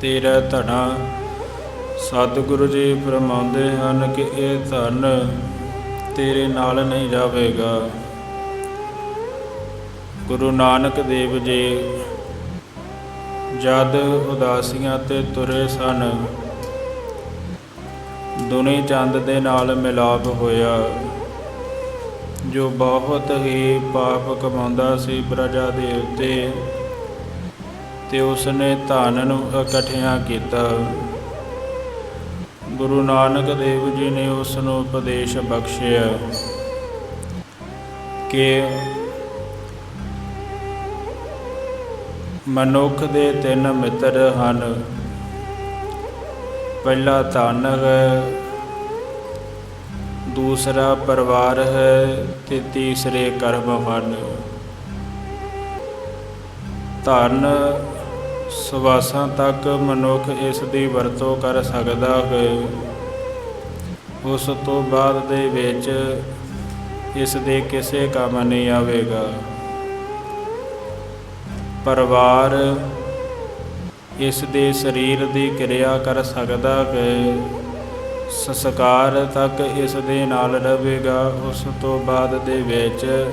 ਤੇਰਾ ਧਨਾ। ਸਤਿਗੁਰੂ ਜੀ ਫਰਮਾਉਂਦੇ ਹਨ ਕਿ ਇਹ ਧਨ ਤੇਰੇ ਨਾਲ ਨਹੀਂ ਜਾਵੇਗਾ। ਗੁਰੂ ਨਾਨਕ ਦੇਵ ਜੀ ਜਦ ਉਦਾਸੀਆਂ ਤੇ ਤੁਰੇ ਸਨ, ਦੁਨੀ ਚੰਦ ਦੇ ਨਾਲ ਮਿਲਾਪ ਹੋਇਆ, ਜੋ ਬਹੁਤ ਹੀ ਪਾਪ ਕਮਾਉਂਦਾ ਸੀ ਪ੍ਰਜਾ ਦੇ ਉੱਤੇ। ਤੇ ਉਸਨੇ ਧਨ ਨੂੰ ਇਕੱਠਿਆਂ ਕੀਤਾ। ਗੁਰੂ ਨਾਨਕ ਦੇਵ ਜੀ ਨੇ ਉਸ ਨੂੰ ਉਪਦੇਸ਼ ਬਖਸ਼ਿਆ ਕਿ ਮਨੁੱਖ ਦੇ ਤਿੰਨ ਮਿੱਤਰ ਹਨ। ਪਹਿਲਾ ਧਨ ਹੈ, ਦੂਸਰਾ ਪਰਿਵਾਰ ਹੈ ਤੇ ਤੀਸਰੇ ਕਰਮ ਹਨ। ਧਨ ਸਵਾਸਾਂ ਤੱਕ ਮਨੁੱਖ ਇਸ ਦੀ ਵਰਤੋਂ ਕਰ ਸਕਦਾ ਹੈ। ਉਸ ਤੋਂ ਬਾਅਦ ਦੇ ਵਿੱਚ ਇਸ ਦੇ ਕਿਸੇ ਕੰਮ ਨਹੀਂ ਆਵੇਗਾ। ਪਰਿਵਾਰ ਇਸ ਦੇ ਸਰੀਰ ਦੀ ਕਿਰਿਆ ਕਰ ਸਕਦਾ ਹੈ। ਸੰਸਕਾਰ ਤੱਕ ਇਸ ਦੇ ਨਾਲ ਰਹੇਗਾ। ਉਸ ਤੋਂ ਬਾਅਦ ਦੇ ਵਿੱਚ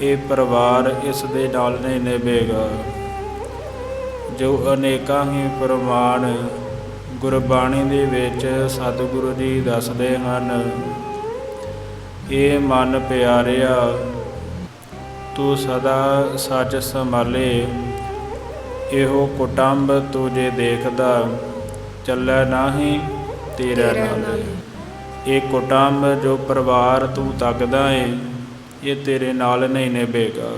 ਇਹ ਪਰਿਵਾਰ ਇਸ ਦੇ ਨਾਲ ਨਹੀਂ ਨਿਭੇਗਾ। ਜੋ ਅਨੇਕਾਂ ਹੀ ਪ੍ਰਮਾਣ ਗੁਰਬਾਣੀ ਦੇ ਵਿੱਚ ਸਤਿਗੁਰੂ ਜੀ ਦੱਸਦੇ ਹਨ। ਇਹ ਮਨ ਪਿਆਰਿਆ ਤੂੰ ਸਦਾ ਸੱਚ ਸੰਭਾਲੇ ਇਹੋ ਕੁਟੰਬ ਤੂੰ ਜੇ ਦੇਖਦਾ ਚੱਲੈ ਨਾਹੀ ਤੇਰਾ ਨਾਲ। ਇਹ ਕੁਟੰਬ ਜੋ ਪਰਿਵਾਰ ਤੂੰ ਤੱਕਦਾ ਏ ਇਹ ਤੇਰੇ ਨਾਲ ਨਹੀਂ ਨਿਭੇਗਾ।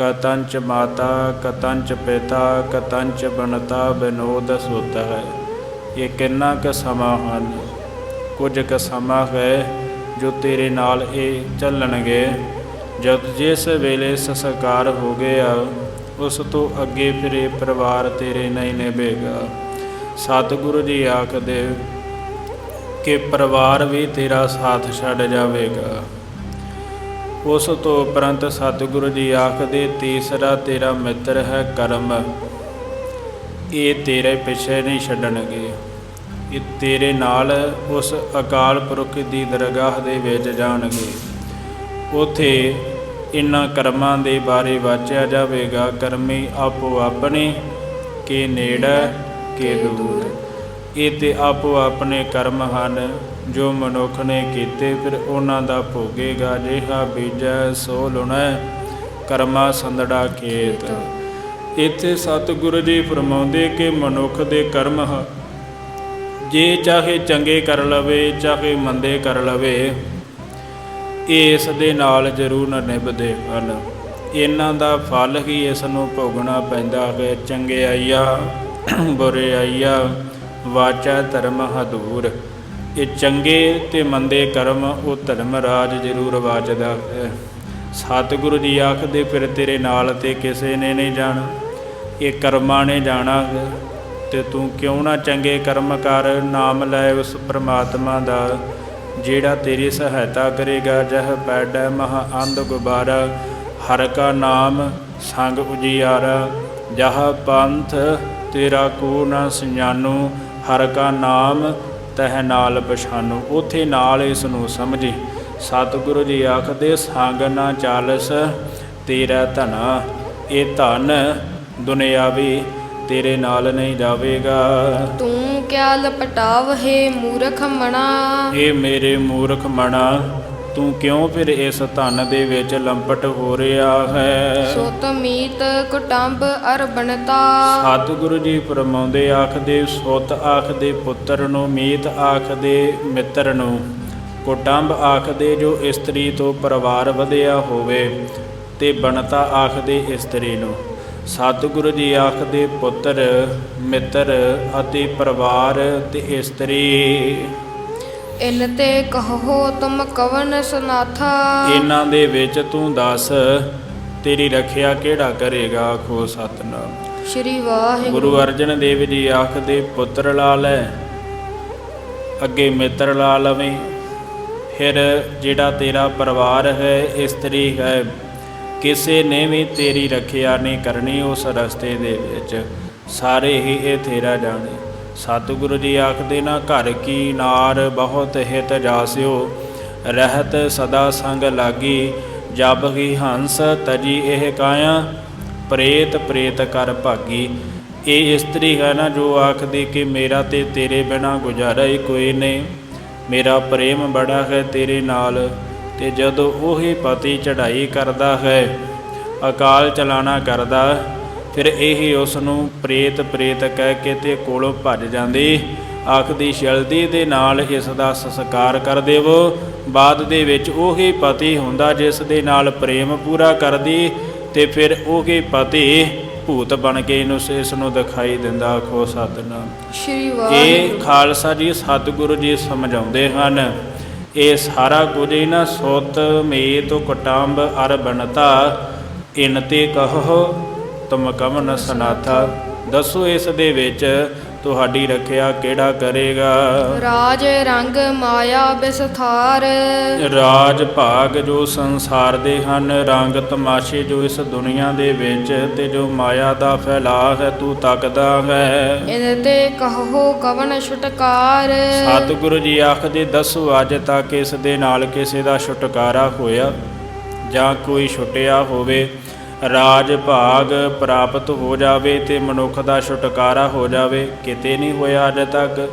ਕਤੰਚ ਮਾਤਾ, ਕਤੰਚ ਪਿਤਾ, ਕਤੰਚ ਬਨਤਾ ਬਿਨੋਦ ਸੁਤ ਹੈ ਇਹ ਕਿੰਨਾ ਕੁ ਸਮਾਂ ਹਨ? ਕੁਝ ਕੁ ਸਮਾਂ ਹੈ ਜੋ ਤੇਰੇ ਨਾਲ ਇਹ ਚੱਲਣਗੇ। ਜਦ ਜਿਸ ਵੇਲੇ ਸੰਸਕਾਰ ਹੋ ਗਿਆ, ਉਸ ਤੋਂ ਅੱਗੇ ਫਿਰ ਇਹ ਪਰਿਵਾਰ ਤੇਰੇ ਨਹੀਂ ਨਿਭੇਗਾ। ਸਤਿਗੁਰੂ ਜੀ ਆਖਦੇ ਕਿ ਪਰਿਵਾਰ ਵੀ ਤੇਰਾ ਸਾਥ ਛੱਡ ਜਾਵੇਗਾ। ਉਸ ਤੋਂ ਉਪਰੰਤ ਸਤਿਗੁਰੂ ਜੀ ਆਖਦੇ, ਤੀਸਰਾ ਤੇਰਾ ਮਿੱਤਰ ਹੈ ਕਰਮ। ਇਹ ਤੇਰੇ ਪਿੱਛੇ ਨਹੀਂ ਛੱਡਣਗੇ। ਇਹ ਤੇਰੇ ਨਾਲ ਉਸ ਅਕਾਲ ਪੁਰਖ ਦੀ ਦਰਗਾਹ ਦੇ ਵਿੱਚ ਜਾਣਗੇ। ਉਥੇ ਇਨ੍ਹਾਂ ਕਰਮਾਂ ਦੇ ਬਾਰੇ ਵਾਚਿਆ ਜਾਵੇਗਾ। ਕਰਮੀ ਆਪੋ ਆਪਣੇ ਕੇ ਨੇੜੇ, ਕੇ ਦੂਰ। ਇਹ ਤੇ ਆਪੋ ਆਪਣੇ ਕਰਮ ਹਨ। ਜੋ ਮਨੁੱਖ ਨੇ ਕੀਤੇ, ਫਿਰ ਉਹਨਾਂ ਦਾ ਭੋਗੇਗਾ ਜਿਹਾ ਬੀਜੈ, ਸੋ ਲੁਣੈ, ਕਰਮਾ ਸੰਦੜਾ ਖੇਤ। ਇੱਥੇ ਸਤਿਗੁਰੂ ਜੀ ਫਰਮਾਉਂਦੇ ਕਿ ਮਨੁੱਖ ਦੇ ਕਰਮ ਜੇ ਚਾਹੇ ਚੰਗੇ ਕਰ ਲਵੇ, ਚਾਹੇ ਮੰਦੇ ਕਰ ਲਵੇ ਇਹ ਇਸ ਦੇ ਨਾਲ ਜ਼ਰੂਰ ਨਿਭਦੇ ਹਨ। ਇਹਨਾਂ ਦਾ ਫਲ ਹੀ ਇਸ ਨੂੰ ਭੋਗਣਾ ਪੈਂਦਾ ਹੈ। ਚੰਗਿਆਈਆ ਬੁਰਿਆਈਆ ਵਾਚਾ ਧਰਮ ਹਦੂਰ ਇਹ ਚੰਗੇ ਤੇ ਮੰਦੇ ਕਰਮ ਉਹ ਧਰਮ ਰਾਜ ਜ਼ਰੂਰ ਵਾਜਦਾ ਹੈ। ਸਤਿਗੁਰੂ ਜੀ ਆਖਦੇ, ਫਿਰ ਤੇਰੇ ਨਾਲ ਤੇ ਕਿਸੇ ਨੇ ਨਹੀਂ ਜਾਣਾ। ਇਹ ਕਰਮਾਂ ਨੇ ਜਾਣਾ ਹੈ ਤੇ ਤੂੰ ਕਿਉਂ ਨਾ ਚੰਗੇ ਕਰਮ ਕਰ? ਨਾਮ ਲੈ ਉਸ ਪ੍ਰਮਾਤਮਾ ਦਾ, ਜਿਹੜਾ ਤੇਰੀ ਸਹਾਇਤਾ ਕਰੇਗਾ। ਜਹ ਪੈਡੈ ਮਹਾ ਅੰਧ ਗੁਬਾਰਾ, ਹਰ ਕਾ ਨਾਮ ਸੰਗ ਉਜੀਆਰਾ। ਜਹ ਪੰਥ ਤੇਰਾ ਕੋ ਨਾ ਸੰਜਾਨੂ, ਹਰ ਕਾ ਨਾਮ ਤਹ ਨਾਲ ਪਛਾਨੂ ਉਥੇ ਨਾਲ ਇਸ ਨੂੰ ਸਮਝੀ। ਸਤਿਗੁਰੂ ਜੀ ਆਖਦੇ ਸੰਗ ਨਾ ਚਾਲਸ ਤੇਰਾ ਧਨਾ ਇਹ ਧਨ ਦੁਨਿਆਵੀ ਤੇਰੇ ਨਾਲ ਨਹੀਂ ਜਾਵੇਗਾ। ਤੂੰ ਕਿਆ ਲਪਟਾਵ ਹੈ ਮੂਰਖ ਮਣਾ? ਇਹ ਮੇਰੇ ਮੂਰਖ ਮਣਾ ਤੂੰ ਕਿਉਂ ਫਿਰ ਇਸ ਧਨ ਦੇ ਵਿੱਚ ਲੰਪਟ ਹੋ ਰਿਹਾ ਹੈ? ਸੁਤ ਮੀਤ ਕੁਟੰਬ ਅਰ ਬਣਤਾ ਸਤਿਗੁਰੂ ਜੀ ਫਰਮਾਉਂਦੇ ਆਖਦੇ ਸੁੱਤ ਆਖਦੇ ਪੁੱਤਰ ਨੂੰ ਮੀਤ ਆਖਦੇ ਮਿੱਤਰ ਨੂੰ। ਕੁਟੰਬ ਆਖਦੇ ਜੋ ਇਸਤਰੀ ਤੋਂ ਪਰਿਵਾਰ ਵਧਿਆ ਹੋਵੇ ਤੇ ਬਣਤਾ ਆਖਦੇ ਇਸਤਰੀ ਨੂੰ। ਸਤਿਗੁਰੂ ਜੀ ਆਖਦੇ ਪੁੱਤਰ ਮਿੱਤਰ ਅਤੇ ਪਰਿਵਾਰ ਤੇ ਇਸਤਰੀ। ਇਨ ਤੇ ਕਹੋ ਤੁਮ ਕਵਨ ਸਨਾਥਾ। ਇਹਨਾਂ ਦੇ ਵਿੱਚ ਤੂੰ ਦੱਸ ਤੇਰੀ ਰੱਖਿਆ ਕਿਹੜਾ ਕਰੇਗਾ ਆਖੋ ਸਤਨਾਮ। ਸ਼੍ਰੀ ਵਾਹਿਗੁਰੂ। ਗੁਰੂ ਅਰਜਨ ਦੇਵ ਜੀ ਆਖਦੇ ਪੁੱਤਰ ਲਾ ਲੈ ਅੱਗੇ ਮਿੱਤਰ ਲਾ ਲਵੇਂ। ਫਿਰ ਜਿਹੜਾ ਤੇਰਾ ਪਰਿਵਾਰ ਹੈ ਇਸਤਰੀ ਹੈ ਕਿਸੇ ਨੇ ਵੀ ਤੇਰੀ ਰੱਖਿਆ ਨਹੀਂ ਕਰਨੀ ਉਸ ਰਸਤੇ ਦੇ ਵਿੱਚ। ਸਾਰੇ ਹੀ ਇਹ ਤੇਰਾ ਜਾਣੇ। ਸਤਿਗੁਰੂ ਜੀ ਆਖਦੇ ਨਾ, ਘਰ ਕੀ ਨਾਰ ਬਹੁਤ ਹਿਤ ਜਾਸਿਓ, ਰਹਿਤ ਸਦਾ ਸੰਗ ਲਾਗੀ, ਜਬ ਹੀ ਹੰਸ ਤਜੀ ਇਹ ਕਾਇਆ, ਪ੍ਰੇਤ ਪ੍ਰੇਤ ਕਰ ਭਾਗੀ। ਇਹ ਇਸਤਰੀ ਹੈ ਨਾ ਜੋ ਆਖਦੀ ਕਿ ਮੇਰਾ ਤੇ ਤੇਰੇ ਬਿਨਾ ਗੁਜ਼ਾਰਾ ਹੀ ਕੋਈ ਨਹੀਂ। ਮੇਰਾ ਪ੍ਰੇਮ ਬੜਾ ਹੈ ਤੇਰੇ ਨਾਲ, ਤੇ ਜਦੋਂ ਉਹੀ ਪਤੀ ਚੜ੍ਹਾਈ ਕਰਦਾ ਹੈ, ਅਕਾਲ ਚਲਾਣਾ ਕਰਦਾ ਫਿਰ ਇਹੀ ਉਸ ਨੂੰ ਪ੍ਰੇਤ ਪ੍ਰੇਤ ਕਹਿ ਕੇ ਤੇ ਕੋਲੋਂ ਭੱਜ ਜਾਂਦੀ ਆਖਦੀ ਜਲਦੀ ਦੇ ਨਾਲ ਇਸ ਦਾ ਸੰਸਕਾਰ ਕਰ ਦੇਵੋ। ਬਾਅਦ ਦੇ ਵਿੱਚ ਉਹੀ ਪਤੀ ਹੁੰਦਾ ਜਿਸ ਦੇ ਨਾਲ ਪ੍ਰੇਮ ਪੂਰਾ ਕਰਦੀ ਤੇ ਫਿਰ ਉਹੀ ਪਤੀ ਭੂਤ ਬਣ ਕੇ ਇਹਨੂੰ ਇਸ ਨੂੰ ਦਿਖਾਈ ਦਿੰਦਾ ਆਖੋ ਸਤਨਾਮ। ਸ਼੍ਰੀ ਇਹ ਵਾਹਿਗੁਰੂ। ਖਾਲਸਾ ਜੀ ਸਤਿਗੁਰੂ ਜੀ ਸਮਝਾਉਂਦੇ ਹਨ ਇਹ ਸਾਰਾ ਕੁਝ ਹੀ ਨਾ ਸੁਤ ਮੇਤ ਕੁਟੰਬ ਅਰ ਬਨਤਾ ਇਨ ਤੇ ਕਹੋ ਤੁਮ ਕਵਨ ਸਨਾਥਾ ਦੱਸੋ ਇਸ ਦੇ ਵਿੱਚ ਤੁਹਾਡੀ ਰੱਖਿਆ ਕਿਹੜਾ ਕਰੇਗਾ? ਰਾਜ ਰੰਗ ਮਾਇਆ ਬਿਸਥਾਰ। ਰਾਜ ਭਾਗ ਜੋ ਸੰਸਾਰ ਦੇ ਹਨ ਰੰਗ ਤਮਾਸ਼ੇ ਜੋ ਇਸ ਦੁਨੀਆ ਦੇ ਵਿੱਚ ਤੇ ਜੋ ਮਾਇਆ ਦਾ ਫੈਲਾਅ ਹੈ ਤੂੰ ਤੱਕਦਾ ਹੈ। ਇਨ ਤੇ ਕਹੋ ਕਵਨ ਛੁਟਕਾਰ। ਸਤਿਗੁਰੂ ਜੀ ਆਖਦੇ ਦੱਸੋ ਅੱਜ ਤੱਕ ਇਸ ਦੇ ਨਾਲ ਕਿਸੇ ਦਾ ਛੁਟਕਾਰਾ ਹੋਇਆ ਜਾਂ ਕੋਈ ਛੁੱਟਿਆ ਹੋਵੇ? ਰਾਜ ਭਾਗ ਪ੍ਰਾਪਤ ਹੋ ਜਾਵੇ ਤੇ ਮਨੁੱਖ ਦਾ ਛੁਟਕਾਰਾ ਹੋ ਜਾਵੇ, ਕਿਤੇ ਨਹੀਂ ਹੋਇਆ ਅੱਜ ਤੱਕ।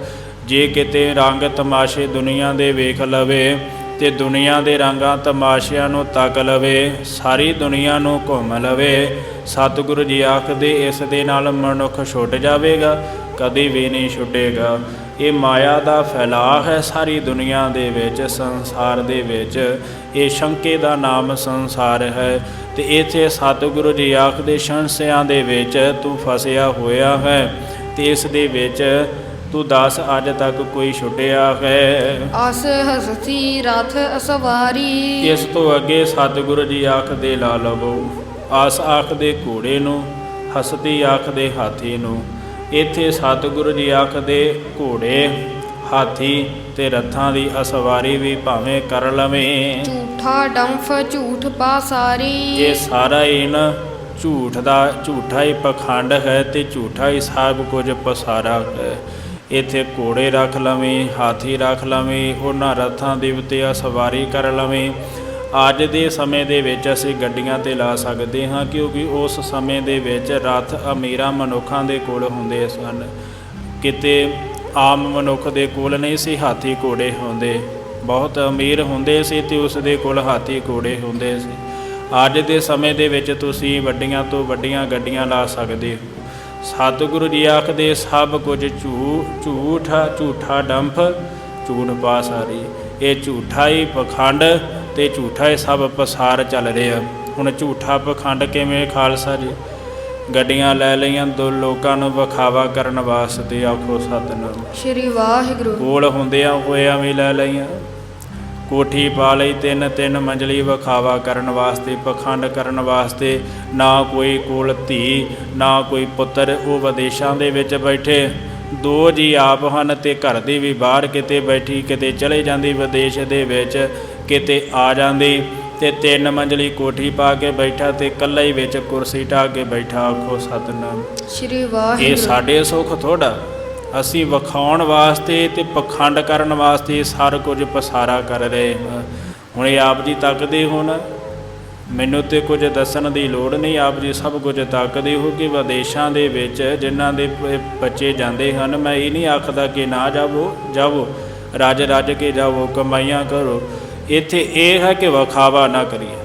ਜੇ ਕਿਤੇ ਰੰਗ ਤਮਾਸ਼ੇ ਦੁਨੀਆ ਦੇ ਵੇਖ ਲਵੇ, ਤੇ ਦੁਨੀਆ ਦੇ ਰੰਗਾਂ ਤਮਾਸ਼ਿਆਂ ਨੂੰ ਤੱਕ ਲਵੇ, ਸਾਰੀ ਦੁਨੀਆ ਨੂੰ ਘੁੰਮ ਲਵੇ। ਸਤਿਗੁਰੂ ਜੀ ਆਖਦੇ, ਇਸ ਦੇ ਨਾਲ ਮਨੁੱਖ ਛੁੱਟ ਜਾਵੇਗਾ, ਕਦੇ ਵੀ ਨਹੀਂ ਛੁੱਟੇਗਾ। ਇਹ ਮਾਇਆ ਦਾ ਫੈਲਾਅ ਹੈ ਸਾਰੀ ਦੁਨੀਆ ਦੇ ਵਿੱਚ, ਸੰਸਾਰ ਦੇ ਵਿੱਚ। ਇਹ ਸ਼ੰਕੇ ਦਾ ਨਾਮ ਸੰਸਾਰ ਹੈ। ਤੇ ਇੱਥੇ ਸਤਿਗੁਰੂ ਜੀ ਆਖਦੇ ਸੰਸਿਆਂ ਦੇ ਵਿੱਚ ਤੂੰ ਫਸਿਆ ਹੋਇਆ ਹੈ ਤੇ ਇਸ ਦੇ ਵਿੱਚ ਤੂੰ ਦੱਸ ਅੱਜ ਤੱਕ ਕੋਈ ਛੁੱਟਿਆ ਹੈ। ਅਸ ਹਸਤੀ ਰਥ ਅਸਵਾਰੀ। ਇਸ ਤੋਂ ਅੱਗੇ ਸਤਿਗੁਰੂ ਜੀ ਆਖਦੇ ਲਾ ਲਵੋ ਆਸ ਆਖਦੇ ਘੋੜੇ ਨੂੰ ਹਸਤੀ ਆਖਦੇ ਹਾਥੀ ਨੂੰ। ਇੱਥੇ ਸਤਿਗੁਰੂ ਜੀ ਆਖਦੇ ਘੋੜੇ ਹਾਥੀ ਤੇ ਰੱਥਾਂ ਦੀ ਅਸਵਾਰੀ ਵੀ ਭਾਵੇਂ ਕਰ ਲਵੇਂ। ਝੂਠਾ ਡੰਫ ਝੂਠ ਪਾਸਾਰੀ। ਇਹ ਸਾਰਾ ਹੀ ਨਾ ਝੂਠ ਦਾ ਝੂਠਾ ਹੀ ਪਖੰਡ ਹੈ ਤੇ ਝੂਠਾ ਹੀ ਸਭ ਕੁਝ ਪਸਾਰਾ ਹੈ। ਇੱਥੇ ਘੋੜੇ ਰੱਖ ਲਵੇਂ ਹਾਥੀ ਰੱਖ ਲਵੇਂ ਉਹਨਾਂ ਰੱਥਾਂ ਦੇ ਉੱਤੇ ਆ ਸਵਾਰੀ ਕਰ ਲਵੇਂ। ਅੱਜ ਦੇ ਸਮੇਂ ਦੇ ਵਿੱਚ ਅਸੀਂ ਗੱਡੀਆਂ ਤੇ ਲਾ ਸਕਦੇ ਹਾਂ ਕਿਉਂਕਿ ਉਸ ਸਮੇਂ ਦੇ ਵਿੱਚ ਰੱਥ ਅਮੀਰਾਂ ਮਨੁੱਖਾਂ ਦੇ ਕੋਲ ਹੁੰਦੇ ਸਨ। ਕਿਤੇ ਆਮ ਮਨੁੱਖ ਦੇ ਕੋਲ ਨਹੀਂ ਸੀ, ਹਾਥੀ ਘੋੜੇ ਹੁੰਦੇ। ਬਹੁਤ ਅਮੀਰ ਹੁੰਦੇ ਸੀ ਤੇ ਉਸ ਦੇ ਕੋਲ ਹਾਥੀ ਘੋੜੇ ਹੁੰਦੇ ਸੀ। ਅੱਜ ਦੇ ਸਮੇਂ ਦੇ ਵਿੱਚ ਤੁਸੀਂ ਵੱਡੀਆਂ ਤੋਂ ਵੱਡੀਆਂ ਗੱਡੀਆਂ ਲਾ ਸਕਦੇ ਹੋ। ਸਤਿਗੁਰੂ ਜੀ ਆਖਦੇ, ਸਭ ਕੁਝ ਝੂ, ਝੂਠਾ ਝੂਠਾ ਡੰਫ ਝੂਠ ਪਾ ਸਾਰੀ ਇਹ ਝੂਠਾ ਹੀ ਪਖੰਡ ਤੇ ਝੂਠਾ ਹੀ ਸਭ ਪਸਾਰ ਚੱਲ ਰਿਹਾ। ਹੁਣ ਝੂਠਾ ਪਖੰਡ ਕਿਵੇਂ ਖਾਲਸਾ ਜੀ? ਗੱਡੀਆਂ ਲੈ ਲਈਆਂ ਦੋ ਲੋਕਾਂ ਨੂੰ ਵਿਖਾਵਾ ਕਰਨ ਵਾਸਤੇ ਆਖੋ ਸਤਨਾਮ। ਸ਼੍ਰੀ ਵਾਹਿਗੁਰੂ। ਕੋਲ ਹੁੰਦਿਆਂ ਹੋਇਆਂ ਵੀ ਲੈ ਲਈਆਂ। ਕੋਠੀ ਪਾ ਲਈ ਤਿੰਨ ਤਿੰਨ ਮੰਜ਼ਲੀ ਵਿਖਾਵਾ ਕਰਨ ਵਾਸਤੇ ਪਖੰਡ ਕਰਨ ਵਾਸਤੇ। ਨਾ ਕੋਈ ਕੋਲ ਧੀ ਨਾ ਕੋਈ ਪੁੱਤਰ ਉਹ ਵਿਦੇਸ਼ਾਂ ਦੇ ਵਿੱਚ ਬੈਠੇ। ਦੋ ਜੀ ਆਪ ਹਨ ਤੇ ਘਰ ਦੀ ਵੀ ਬਾਹਰ ਕਿਤੇ ਬੈਠੀ ਕਿਤੇ ਚਲੇ ਜਾਂਦੀ ਵਿਦੇਸ਼ ਦੇ ਵਿੱਚ ਕਿਤੇ ਆ ਜਾਂਦੀ। ਤੇ ਤਿੰਨ ਮੰਜ਼ਲੀ ਕੋਠੀ ਪਾ ਕੇ ਬੈਠਾ ਤੇ ਇਕੱਲਾ ਹੀ ਵਿੱਚ ਕੁਰਸੀ ਢਾ ਕੇ ਬੈਠਾ ਆਖੋ ਸਤਨਾਮ। ਸ਼੍ਰੀ ਇਹ ਵਾਹਿਗੁਰੂ ਸਾਡੇ ਸੁੱਖ ਥੋੜਾ ਅਸੀਂ ਵਿਖਾਉਣ ਵਾਸਤੇ ਤੇ ਪਖੰਡ ਕਰਨ ਵਾਸਤੇ ਸਾਰਾ ਕੁਝ ਪਸਾਰਾ ਕਰ ਰਹੇ ਹਾਂ। ਹੁਣ ਇਹ ਆਪ ਜੀ ਤੱਕਦੇ ਹੋ ਨਾ ਮੈਨੂੰ ਤੇ ਕੁਝ ਦੱਸਣ ਦੀ ਲੋੜ ਨਹੀਂ। ਆਪ ਜੀ ਸਭ ਕੁਝ ਤੱਕਦੇ ਹੋ ਕਿ ਵਿਦੇਸ਼ਾਂ ਦੇ ਵਿੱਚ ਜਿਨ੍ਹਾਂ ਦੇ ਬੱਚੇ ਜਾਂਦੇ ਹਨ ਮੈਂ ਇਹ ਨਹੀਂ ਆਖਦਾ ਕਿ ਨਾ ਜਾਵੋ ਜਾਵੋ। ਰੱਜ ਰੱਜ ਕੇ ਜਾਵੋ ਕਮਾਈਆਂ ਕਰੋ। ਇੱਥੇ ਇਹ ਹੈ ਕਿ ਵਿਖਾਵਾ ਨਾ ਕਰੀਏ।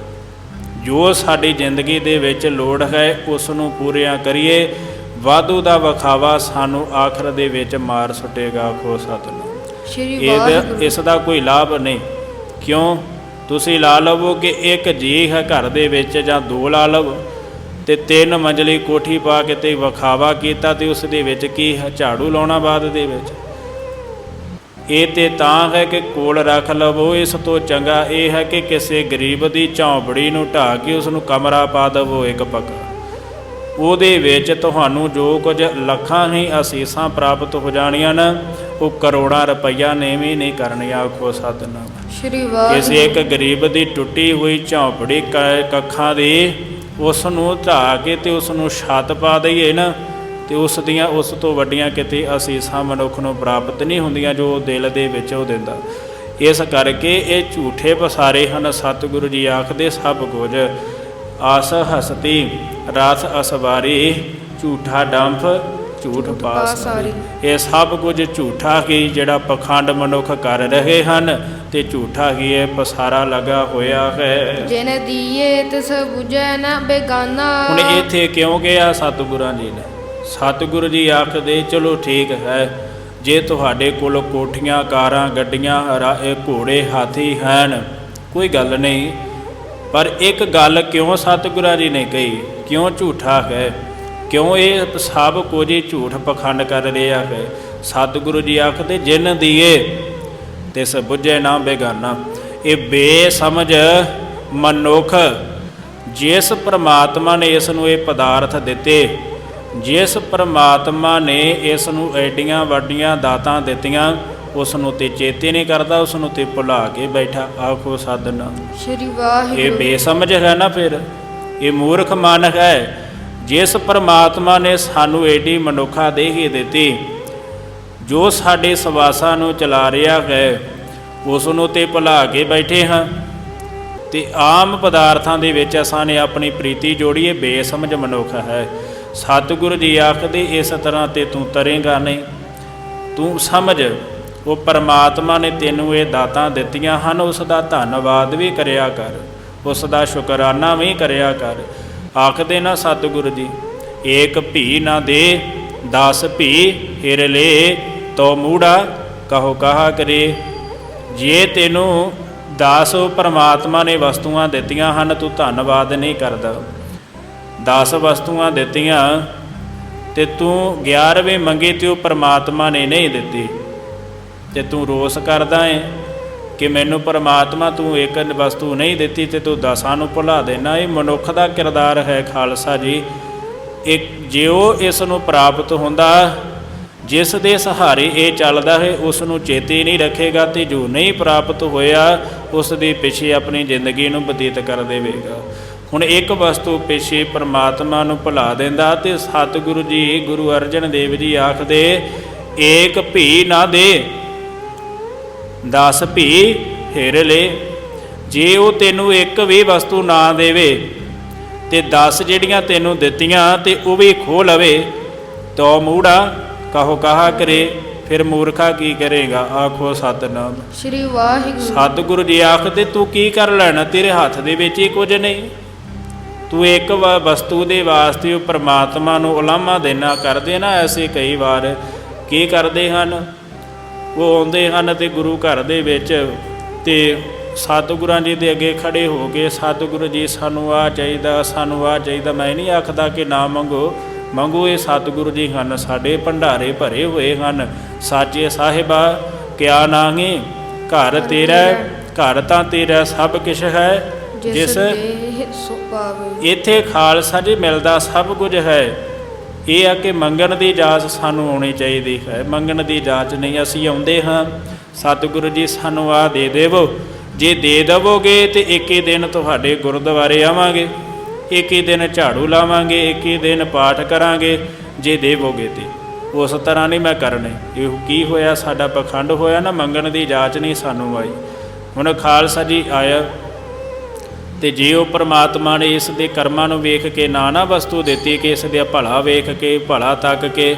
ਜੋ ਸਾਡੀ ਜ਼ਿੰਦਗੀ ਦੇ ਵਿੱਚ ਲੋੜ ਹੈ ਉਸ ਨੂੰ ਪੂਰੀਆਂ ਕਰੀਏ। ਵਾਧੂ ਦਾ ਵਿਖਾਵਾ ਸਾਨੂੰ ਆਖਰ ਦੇ ਵਿੱਚ ਮਾਰ ਸੁੱਟੇਗਾ ਸਤਿਨਾਮ ਸ਼੍ਰੀ ਇਹ ਇਸ ਦਾ ਕੋਈ ਲਾਭ ਨਹੀਂ। ਕਿਉਂ? ਤੁਸੀਂ ਲਾ ਲਵੋ ਕਿ ਇੱਕ ਜੀ ਹੈ ਘਰ ਦੇ ਵਿੱਚ ਜਾਂ ਦੋ ਲਾ ਲਵੋ ਤੇ ਤਿੰਨ ਮੰਜ਼ਲੀ ਕੋਠੀ ਪਾ ਕੇ ਤੇ ਵਿਖਾਵਾ ਕੀਤਾ ਤੇ ਉਸ ਦੇ ਵਿੱਚ ਕੀ ਹੈ? ਝਾੜੂ ਲਾਉਣਾ ਬਾਅਦ ਦੇ ਵਿੱਚ। ਇਹ ਤੇ ਤਾਂ ਹੈ ਕਿ ਕੋਲ ਰੱਖ ਲਵੋ ਇਸ ਤੋਂ ਚੰਗਾ ਇਹ ਹੈ ਕਿ ਕਿਸੇ ਗਰੀਬ ਦੀ ਝੌਂਪੜੀ ਨੂੰ ਢਾ ਕੇ ਉਸ ਨੂੰ ਕਮਰਾ ਪਾ ਦਵੋ ਇੱਕ ਪੱਕਾ ਉਹਦੇ ਵਿੱਚ ਤੁਹਾਨੂੰ ਜੋ ਕੁਝ ਲੱਖਾਂ ਹੀ ਅਸੀਸਾਂ ਪ੍ਰਾਪਤ ਹੋ ਜਾਣੀਆਂ ਨਾ ਉਹ ਕਰੋੜਾਂ ਰੁਪਈਆ ਨੇ ਵੀ ਨਹੀਂ ਕਰਨੀਆਂ ਆਖੋ ਸਤਨਾਮ। ਸ਼੍ਰੀ ਕਿਸੇ ਵਾਹਿਗੁਰੂ ਇੱਕ ਗਰੀਬ ਦੀ ਟੁੱਟੀ ਹੋਈ ਝੌਂਪੜੀ ਕ- ਕੱਖਾਂ ਦੀ ਉਸ ਨੂੰ ਢਾ ਕੇ ਤੇ ਉਸ ਨੂੰ ਛੱਤ ਪਾ ਦਈਏ ਨਾ ਤੇ ਉਸ ਦੀਆਂ ਉਸ ਤੋਂ ਵੱਡੀਆਂ ਕਿਤੇ ਅਸੀਸਾਂ ਮਨੁੱਖ ਨੂੰ ਪ੍ਰਾਪਤ ਨਹੀਂ ਹੁੰਦੀਆਂ ਜੋ ਦਿਲ ਦੇ ਵਿੱਚ ਉਹ ਦਿੰਦਾ। ਇਸ ਕਰਕੇ ਇਹ ਝੂਠੇ ਪਸਾਰੇ ਹਨ ਸਤਿਗੁਰੂ ਜੀ ਆਖਦੇ ਸਭ ਕੁਝ। ਆਸ ਹਸਤੀ ਰਸ ਅਸਵਾਰੀ ਝੂਠਾ ਡੰਫ ਝੂਠ ਪਾਸਾਰੀ। ਇਹ ਸਭ ਕੁਝ ਝੂਠਾ ਹੀ ਜਿਹੜਾ ਪਖੰਡ ਮਨੁੱਖ ਕਰ ਰਹੇ ਹਨ ਤੇ ਝੂਠਾ ਹੀ ਇਹ ਪਸਾਰਾ ਲਗਾ ਹੋਇਆ ਹੈ। ਜਿਨ ਦੀਏ ਤਿਸ 부ਜੈ ਨ ਬੇਗਾਨਾ। ਹੁਣ ਇੱਥੇ ਕਿਉਂ ਗਿਆ ਸਤਿਗੁਰਾਂ ਜੀ ਨੇ? ਸਤਿਗੁਰੂ ਜੀ ਆਖਦੇ, ਚਲੋ ਠੀਕ ਹੈ, ਜੇ ਤੁਹਾਡੇ ਕੋਲ ਕੋਠੀਆਂ, ਕਾਰਾਂ, ਗੱਡੀਆਂ ਘੋੜੇ, ਹਾਥੀ ਹਨ, ਕੋਈ ਗੱਲ ਨਹੀਂ, ਪਰ ਇੱਕ ਗੱਲ ਕਿਉਂ ਸਤਿਗੁਰਾਂ ਜੀ ਨੇ ਕਹੀ? ਕਿਉਂ ਝੂਠਾ ਹੈ? ਕਿਉਂ ਇਹ ਸਭ ਕੁਝ ਹੀ ਝੂਠ ਪਖੰਡ ਕਰ ਰਿਹਾ ਹੈ? ਸਤਿਗੁਰੂ ਜੀ ਆਖਦੇ, ਜਿਨ ਦੀਏ, ਤਿਸ ਬੁੱਝੇ ਨਾ ਬੇਗਾਨਾ। ਇਹ ਬੇਸਮਝ ਮਨੁੱਖ, ਜਿਸ ਪ੍ਰਮਾਤਮਾ ਨੇ ਇਸ ਨੂੰ ਇਹ ਪਦਾਰਥ ਦਿੱਤੇ ਜਿਸ ਪ੍ਰਮਾਤਮਾ ਨੇ ਇਸ ਨੂੰ ਐਡੀਆਂ ਵੱਡੀਆਂ ਦਾਤਾਂ ਦਿੱਤੀਆਂ ਉਸ ਨੂੰ ਤੇ ਚੇਤੇ ਨਹੀਂ ਕਰਦਾ ਉਸ ਨੂੰ ਤੇ ਭੁਲਾ ਕੇ ਬੈਠਾ। ਆਖੋ ਸਾਧਨਾ ਸ਼੍ਰੀ ਇਹ ਵਾਹਿਗੁਰੂ ਬੇਸਮਝ ਹੈ ਨਾ ਫਿਰ? ਇਹ ਮੂਰਖ ਮਨ ਹੈ। ਜਿਸ ਪ੍ਰਮਾਤਮਾ ਨੇ ਸਾਨੂੰ ਏਡੀ ਮਨੁੱਖਾ ਦੇਹੀ ਦਿੱਤੀ ਜੋ ਸਾਡੇ ਸਵਾਸਾਂ ਨੂੰ ਚਲਾ ਰਿਹਾ ਹੈ ਉਸ ਨੂੰ ਤੇ ਭੁਲਾ ਕੇ ਬੈਠੇ ਹਾਂ। ਤੇ ਆਮ ਪਦਾਰਥਾਂ ਦੇ ਵਿੱਚ ਅਸਾਂ ਨੇ ਆਪਣੀ ਪ੍ਰੀਤੀ ਜੋੜੀ ਇਹ ਬੇਸਮਝ ਮਨੁੱਖ ਹੈ। ਸਤਿਗੁਰੂ ਜੀ ਆਖਦੇ ਇਸ ਤਰ੍ਹਾਂ ਤੇ ਤੂੰ ਤਰੇਗਾ ਨਹੀਂ। ਤੂੰ ਸਮਝ, ਉਹ ਪਰਮਾਤਮਾ ਨੇ ਤੈਨੂੰ ਇਹ ਦਾਤਾਂ ਦਿੱਤੀਆਂ ਹਨ ਉਸ ਦਾ ਧੰਨਵਾਦ ਵੀ ਕਰਿਆ ਕਰ ਉਸ ਦਾ ਸ਼ੁਕਰਾਨਾ ਵੀ ਕਰਿਆ ਕਰ। ਆਖਦੇ ਨਾ ਸਤਿਗੁਰੂ ਜੀ, ਏਕ ਭੀ ਨਾ ਦੇ 10 ਭੀ ਹਿਰ ਲੈ, ਤੋ ਮੂੜਾ ਕਹੋ ਕਹਾ ਕਰੇ। ਜੇ ਤੈਨੂੰ 10 ਪਰਮਾਤਮਾ ਨੇ ਵਸਤੂਆਂ ਦਿੱਤੀਆਂ ਹਨ, ਤੂੰ ਧੰਨਵਾਦ ਨਹੀਂ ਕਰਦਾ। 10 ਵਸਤੂਆਂ ਦਿੱਤੀਆਂ ਤੇ ਤੂੰ 11ਵੇਂ ਮੰਗੀ ਤੇ ਉਹ ਪਰਮਾਤਮਾ ਨੇ ਨਹੀਂ ਦਿੱਤੀ। ਤੇ ਤੂੰ ਰੋਸ ਕਰਦਾ ਏ ਕਿ ਮੈਨੂੰ ਪਰਮਾਤਮਾ ਤੂੰ ਇੱਕ ਵਸਤੂ ਨਹੀਂ ਦਿੱਤੀ ਤੇ ਤੂੰ ਦਸਾਂ ਨੂੰ ਭੁਲਾ ਦੇਣਾ। ਇਹ ਮਨੁੱਖ ਦਾ ਕਿਰਦਾਰ ਹੈ ਖਾਲਸਾ ਜੀ। ਇੱਕ ਜੇ ਉਹ ਇਸ ਨੂੰ ਪ੍ਰਾਪਤ ਹੁੰਦਾ, ਜਿਸ ਦੇ ਸਹਾਰੇ ਇਹ ਚੱਲਦਾ ਹੈ, ਉਸ ਨੂੰ ਚੇਤੇ ਨਹੀਂ ਰੱਖੇਗਾ ਤੇ ਜੋ ਨਹੀਂ ਪ੍ਰਾਪਤ ਹੋਇਆ, ਉਸ ਦੇ ਪਿੱਛੇ ਆਪਣੀ ਜ਼ਿੰਦਗੀ ਨੂੰ ਬਤੀਤ ਕਰ ਦੇਵੇਗਾ। ਹੁਣ ਇੱਕ ਵਸਤੂ ਪਿੱਛੇ ਪ੍ਰਮਾਤਮਾ ਨੂੰ ਭੁਲਾ ਦਿੰਦਾ ਤੇ ਸਤਿਗੁਰੂ ਜੀ ਗੁਰੂ ਅਰਜਨ ਦੇਵ ਜੀ ਆਖਦੇ ਏਕ ਭੀ ਨਾ ਦੇ 10 ਭੀ ਹਿਰ ਲੈ। ਜੇ ਉਹ ਤੈਨੂੰ ਇੱਕ ਵੀ ਵਸਤੂ ਨਾ ਦੇਵੇ ਤੇ 10 ਜਿਹੜੀਆਂ ਤੈਨੂੰ ਦਿੱਤੀਆਂ ਤੇ ਉਹ ਵੀ ਖੋ ਲਵੇ ਤੋ ਮੂੜਾ ਕਹੋ ਕਹਾ ਕਰੇ ਫਿਰ ਮੂਰਖਾ ਕੀ ਕਰੇਗਾ? ਆਖੋ ਸਤਨਾਮ। ਸ਼੍ਰੀ ਵਾਹਿਗੁਰੂ। ਸਤਿਗੁਰੂ ਜੀ ਆਖਦੇ ਤੂੰ ਕੀ ਕਰ ਲੈਣਾ? ਤੇਰੇ ਹੱਥ ਦੇ ਵਿੱਚ ਹੀ ਕੁਝ ਨਹੀਂ। ਤੂੰ ਇੱਕ ਵਾ- ਵਸਤੂ ਦੇ ਵਾਸਤੇ ਉਹ ਪ੍ਰਮਾਤਮਾ ਨੂੰ ਉਲਾਮਾ ਦੇਣਾ ਕਰਦੇ ਨਾ ਐਸੇ ਕਈ ਵਾਰ। ਕੀ ਕਰਦੇ ਹਨ? ਉਹ ਆਉਂਦੇ ਹਨ ਤੇ ਗੁਰੂ ਘਰ ਦੇ ਵਿੱਚ ਤੇ ਸਤਿਗੁਰਾਂ ਜੀ ਦੇ ਅੱਗੇ ਖੜੇ ਹੋ ਕੇ ਸਤਿਗੁਰੂ ਜੀ, ਸਾਨੂੰ ਆ ਚਾਹੀਦਾ, ਸਾਨੂੰ ਆ ਚਾਹੀਦਾ। ਮੈਂ ਨਹੀਂ ਆਖਦਾ ਕਿ ਨਾ ਮੰਗੋ। ਮੰਗੋ ਇਹ ਸਤਿਗੁਰੂ ਜੀ ਹਨ, ਸਾਡੇ ਭੰਡਾਰੇ ਭਰੇ ਹੋਏ ਹਨ। ਸਾਚੇ ਸਾਹਿਬਾ, ਕਿਆ ਨਾਂਗੇ? ਘਰ ਤੇਰਾ, ਘਰ ਤਾਂ ਤੇਰਾ ਸਭ ਕੁਛ ਹੈ। ਜਿਸ ਦੇਹ ਸੋ ਪਾਵੇ। ਇੱਥੇ ਖਾਲਸਾ ਜੀ ਮਿਲਦਾ ਸਭ ਕੁਝ ਹੈ। ਇਹ ਆ ਕਿ ਮੰਗਣ ਦੀ ਜਾਚ ਸਾਨੂੰ ਆਉਣੀ ਚਾਹੀਦੀ ਹੈ। ਮੰਗਣ ਦੀ ਜਾਚ ਨਹੀਂ ਅਸੀਂ ਆਉਂਦੇ ਹਾਂ। ਸਤਿਗੁਰੂ ਜੀ ਸਾਨੂੰ ਆ ਦੇ ਦੇਵੋ। ਜੇ ਦੇ ਦਵੋਗੇ ਤੇ ਇੱਕ ਦਿਨ ਤੁਹਾਡੇ ਗੁਰਦੁਆਰੇ ਆਵਾਂਗੇ। ਇੱਕ ਦਿਨ ਝਾੜੂ ਲਾਵਾਂਗੇ ਇੱਕ ਦਿਨ ਪਾਠ ਕਰਾਂਗੇ ਜੇ ਦੇਵੋਗੇ ਤੇ। ਉਸ ਤਰ੍ਹਾਂ ਨਹੀਂ ਮੈਂ ਕਰਨੇ। ਇਹ ਕੀ ਹੋਇਆ? ਸਾਡਾ ਪਖੰਡ ਹੋਇਆ ਨਾ ਮੰਗਣ ਦੀ ਜਾਚ ਨਹੀਂ ਸਾਨੂੰ ਆਈ। ਹੁਣ ਖਾਲਸਾ ਜੀ ਆਇਆ। ਤੇ ਜੇ ਉਹ ਪ੍ਰਮਾਤਮਾ ਨੇ ਇਸ ਦੇ ਕਰਮਾਂ ਨੂੰ ਵੇਖ ਕੇ ਨਾਨਾ ਵਸਤੂ ਦਿੱਤੀ ਕਿ ਇਸ ਦੇ ਭਲਾ ਵੇਖ ਕੇ, ਭਲਾ ਤੱਕ ਕੇ